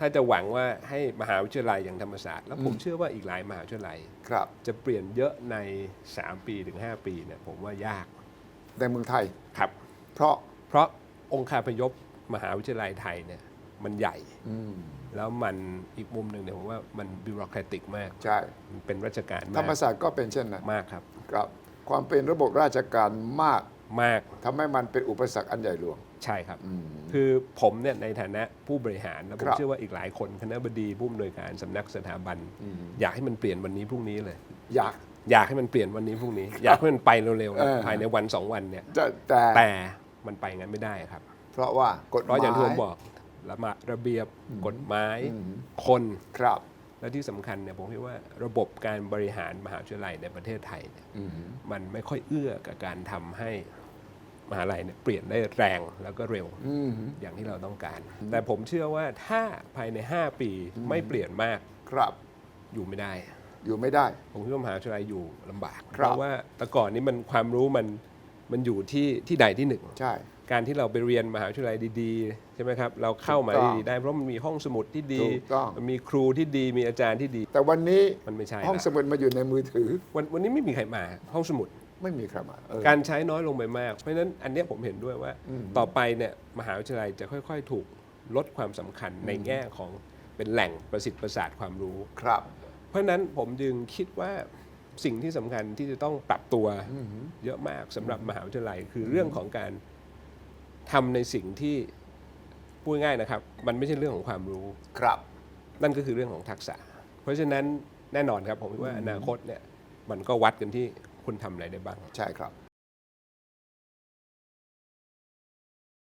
ถ้าจะหวังว่าให้มหาวิทยาลัยอย่างธรรมศาสตร์ แล้วผมอืมเชื่อว่าอีกหลายมหาวิทยาลัย ครับ จะเปลี่ยนเยอะใน 3 ปีถึง 5 ปีเนี่ยผมว่ายากในเมืองไทย ครับ เพราะเพราะองค์คาพยพมหาวิทยาลัยไทยเนี่ยมันใหญ่ อืมแล้วมันอีกมุมหนึ่งเนี่ยผมว่ามันบิวโรแครติกมากใช่ มันเป็นราชการธรมารมกศาสตร์ก็เป็นเช่นนั้นมากครับ ครับ ความเป็นระบบราชการมาก มากทำให้มันเป็นอุปสรรคอันใหญ่หลวง ใช่ครับ อืม คือผมเนี่ยในฐานะผู้บริหารแล้วผคมรับ เชื่อว่าอีกหลายคนคณะบดีผู้อำนวยการสำนักสถาบันอืมอยากให้มันเปลี่ยนวันนี้พรุ่งนี้เลย อยาก อยากให้มันเปลี่ยนวันนี้พรุ่งนี้ อยากให้มันไปเร็วเออๆภายในวันสองวันเนี่ย จะแต่แต่มันไปงั้นไม่ได้ครับ เพราะว่ากฎหเพมายราะอย่างที่ผมบอกละมาระเบียบกฎหมายอืมคนครับ และที่สำคัญเนี่ยผมคิดว่าระบบการบริหารมหาวิทยาลัยในประเทศไทยเนี่ยอืมมันไม่ค่อยเอื้อกับการทำให้ มหาลัยเนี่ยเปลี่ยนได้แรงแล้วก็เร็วอืมอย่างที่เราต้องการ แต่ผมเชื่อว่าถ้าภายใน 5 ปีไม่เปลี่ยนมากครับอยู่ไม่ได้ อยู่ไม่ได้ ผมคิดว่ามหาวิทยาลัยอยู่ลำบากคเพรับราะว่าแต่ก่อนนี้มันความรู้มันมันอยู่ที่ที่ใดที่หนึ่งใช่การที่เราไปเรียนมหาวิทยาลัยดีๆ ใช่ไหมครับ เราเข้ามาถูกต้องดีๆได้เพราะมันมีห้องสมุดที่ดีถูกต้องมันมีครูที่ดีมีอาจารย์ที่ดี แต่วันนี้มันไม่ใช่ห้องละสมุดมาอยู่ในมือถือ วันวันนี้ไม่มีใครมาห้องสมุด ไม่มีใครมาเออ การใช้น้อยลงไปมาก เพราะฉะนั้นอันเนี้ยผมเห็นด้วยว่า อืม ต่อไปเนี่ยมหาวิทยาลัยจะค่อย ๆ ถูกลดความสำคัญในแง่ของเป็นแหล่งประสิทธิ์ประสาทความรู้ ครับ เพราะฉะนั้นผมจึงคิดว่าสิ่งที่สำคัญที่จะต้องปรับตัวเยอะมากสำหรับมหาวิทยาลัย คือเรื่องของการทำในสิ่งที่พูดง่ายๆนะครับ มันไม่ใช่เรื่องของความรู้ ครับ นั่นก็คือเรื่องของทักษะ เพราะฉะนั้นแน่นอนครับผมคิดว่าอนาคตเนี่ยมันก็วัดกันที่ คุณทำอะไรได้บ้าง ใช่ครับ